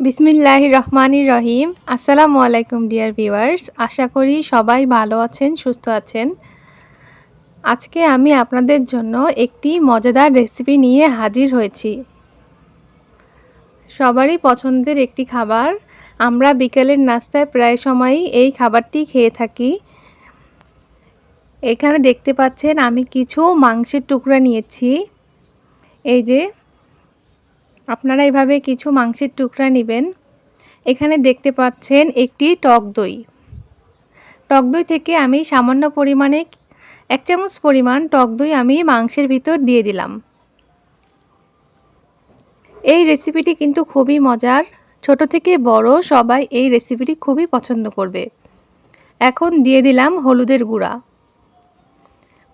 বিসমিল্লাহ রহমানির রহিম। আসসালামু আলাইকুম, ডিয়ার ভিউয়ার্স। আশা করি সবাই ভালো আছেন, সুস্থ আছেন। আজকে আমি আপনাদের জন্য একটি মজাদার রেসিপি নিয়ে হাজির হয়েছি। সবারই পছন্দের একটি খাবার। আমরা বিকেলের নাস্তায় প্রায় সময়ই এই খাবারটি খেয়ে থাকি। এখানে দেখতে পাচ্ছেন আমি কিছু মাংসের টুকরা নিয়েছি। এই যে আপনারা এভাবে কিছু মাংসের টুকরা নেবেন। এখানে দেখতে পাচ্ছেন একটি টক দই। টক দই থেকে আমি সামান্য পরিমাণে এক চামচ পরিমাণ টক দই আমি মাংসের ভিতর দিয়ে দিলাম। এই রেসিপিটি কিন্তু খুবই মজার। ছোট থেকে বড় সবাই এই রেসিপিটি খুবই পছন্দ করবে। এখন দিয়ে দিলাম হলুদের গুঁড়া।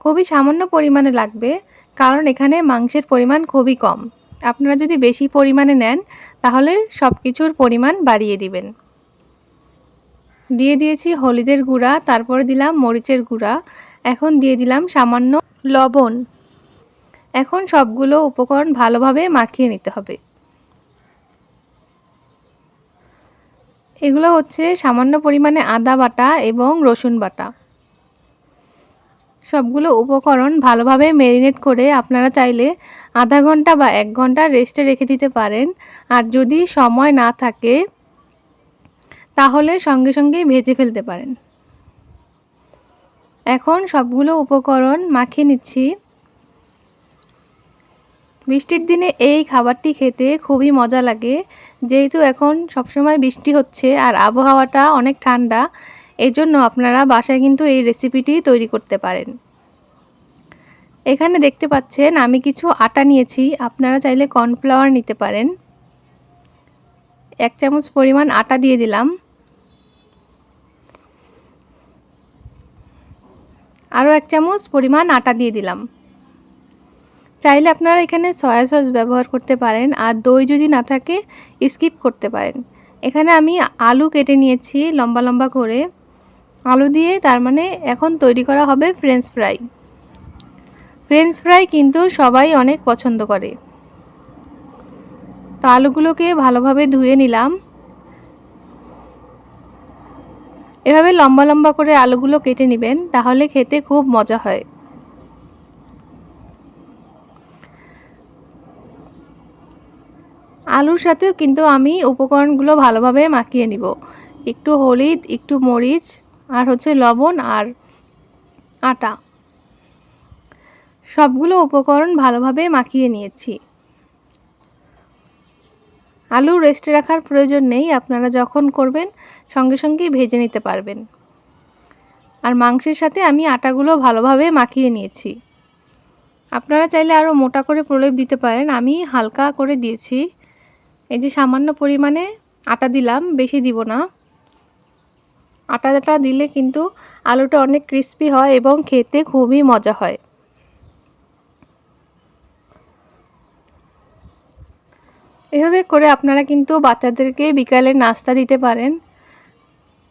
খুবই সামান্য পরিমাণে লাগবে, কারণ এখানে মাংসের পরিমাণ খুবই কম। আপনারা যদি বেশি পরিমাণে নেন, তাহলে সব কিছুর পরিমাণ বাড়িয়ে দিবেন। দিয়ে দিয়েছি হলুদের গুঁড়া, তারপরে দিলাম মরিচের গুঁড়া, এখন দিয়ে দিলাম সামান্য লবণ। এখন সবগুলো উপকরণ ভালোভাবে মাখিয়ে নিতে হবে। এগুলো হচ্ছে সামান্য পরিমাণে আদা বাটা এবং রসুন বাটা। সবগুলো উপকরণ ভালোভাবে ম্যারিনেট করে আপনারা চাইলে আধা ঘণ্টা বা এক ঘণ্টা রেস্টে রেখে দিতে পারেন। আর যদি সময় না থাকে, তাহলে সঙ্গে সঙ্গে ভেজে ফেলতে পারেন। এখন সবগুলো উপকরণ মাখিয়ে নিচ্ছি। বৃষ্টির দিনে এই খাবারটি খেতে খুবই মজা লাগে। যেহেতু এখন সবসময় বৃষ্টি হচ্ছে আর আবহাওয়াটা অনেক ঠান্ডা এজন্য আপনারা বাসায় কিন্তু এই রেসিপিটি তৈরি করতে পারেন। এখানে দেখতে পাচ্ছেন, আমি কিছু আটা নিয়েছি। আপনারা চাইলে কর্নফ্লাওয়ার নিতে পারেন। এক চামচ পরিমাণ আটা দিয়ে দিলাম। আরও এক চামচ পরিমাণ আটা দিয়ে দিলাম। চাইলে আপনারা এখানে সয়া সস ব্যবহার করতে পারেন, আর দই যদি না থাকে স্কিপ করতে পারেন। এখানে আমি আলু কেটে নিয়েছি লম্বা লম্বা করে। আলু দিয়ে তার মানে এখন তৈরি করা হবে ফ্রেঞ্চ ফ্রাই ফ্রেঞ্চ ফ্রাই কিন্তু সবাই অনেক পছন্দ করে। তো আলুগুলোকে ভালোভাবে ধুয়ে নিলাম। এভাবে লম্বা লম্বা করে আলুগুলো কেটে নেবেন, তাহলে খেতে খুব মজা হয়। আলুর সাথেও কিন্তু আমি উপকরণগুলো ভালোভাবে মাখিয়ে নিব। একটু হলুদ, একটু মরিচ আর হচ্ছে লবণ আর আটা। সবগুলো উপকরণ ভালোভাবে মাখিয়ে নিয়েছি। আলু রেস্টে রাখার প্রয়োজন নেই, আপনারা যখন করবেন সঙ্গে সঙ্গেই ভেজে নিতে পারবেন। আর মাংসের সাথে আমি আটাগুলো ভালোভাবে মাখিয়ে নিয়েছি। আপনারা চাইলে আরও মোটা করে প্রলেপ দিতে পারেন, আমি হালকা করে দিয়েছি। এই যে সামান্য পরিমাণে আটা দিলাম, বেশি দিব না। আটাটা দিলে কিন্তু আলুটা অনেক ক্রিস্পি হয় এবং খেতে খুবই মজা হয়। এভাবে করে আপনারা কিন্তু বাচ্চাদেরকে বিকালে নাস্তা দিতে পারেন,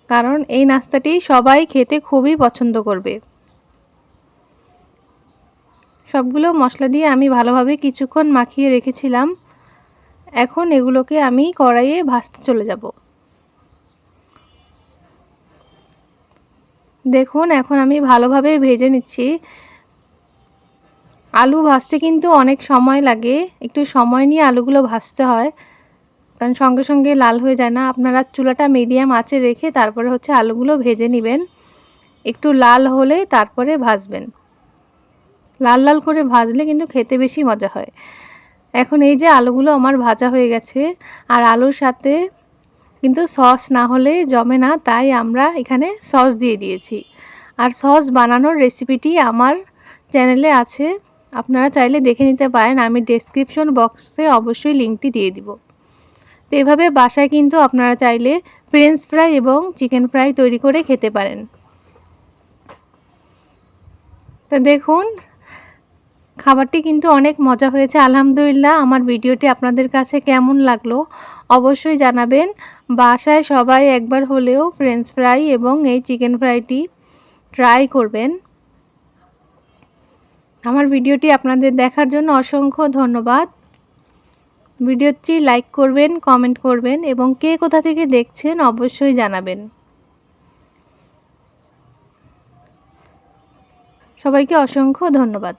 কারণ এই নাস্তাটি সবাই খেতে খুবই পছন্দ করবে। সবগুলো মশলা দিয়ে আমি ভালোভাবে কিছুক্ষণ মাখিয়ে রেখেছিলাম। এখন এগুলোকে আমি কড়াইয়ে ভাজতে চলে যাব। দেখুন, এখন আমি ভালোভাবে ভেজে নিচ্ছি। আলু ভাজতে কিন্তু অনেক সময় লাগে। একটু সময় নিয়ে আলুগুলো ভাজতে হয়। কারণ সঙ্গে সঙ্গে লাল হয়ে যায় না। আপনারা চুলাটা মিডিয়াম আঁচে রেখে তারপরে হচ্ছে আলুগুলো ভেজে নেবেন। একটু লাল হলে তারপরে ভাজবেন। লাল লাল করে ভাজলে কিন্তু খেতে বেশি মজা হয়। এখন এই যে আলুগুলো আমার ভাজা হয়ে গেছে, আর আলুর সাথে কিন্তু সস না হলে জমে না, তাই আমরা এখানে সস দিয়ে দিয়েছি। আর সস বানানোর রেসিপিটি আমার চ্যানেলে আছে, আপনারা চাইলে দেখে নিতে পারেন, আমি ডেসক্রিপশন বক্সে অবশ্যই লিঙ্কটি দিয়ে দিব। তো এভাবে বাসায় কিন্তু আপনারা চাইলে ফ্রেঞ্চ ফ্রাই এবং চিকেন ফ্রাই তৈরি করে খেতে পারেন। তো দেখুন খাবারটি কিন্তু অনেক মজা হয়েছে। আলহামদুলিল্লাহ, আমার ভিডিওটি আপনাদের কাছে কেমন লাগল অবশ্যই জানাবেন। বাসায় সবাই একবার হলেও ফ্রেঞ্চ ফ্রাই এবং এই চিকেন ফ্রাইটি ট্রাই করবেন। আমার ভিডিওটি আপনাদের দেখার জন্য অসংখ্য ধন্যবাদ। ভিডিওটি লাইক করবেন কমেন্ট করবেন এবং কে কোথা থেকে দেখছেন অবশ্যই জানাবেন। সবাইকে অসংখ্য ধন্যবাদ।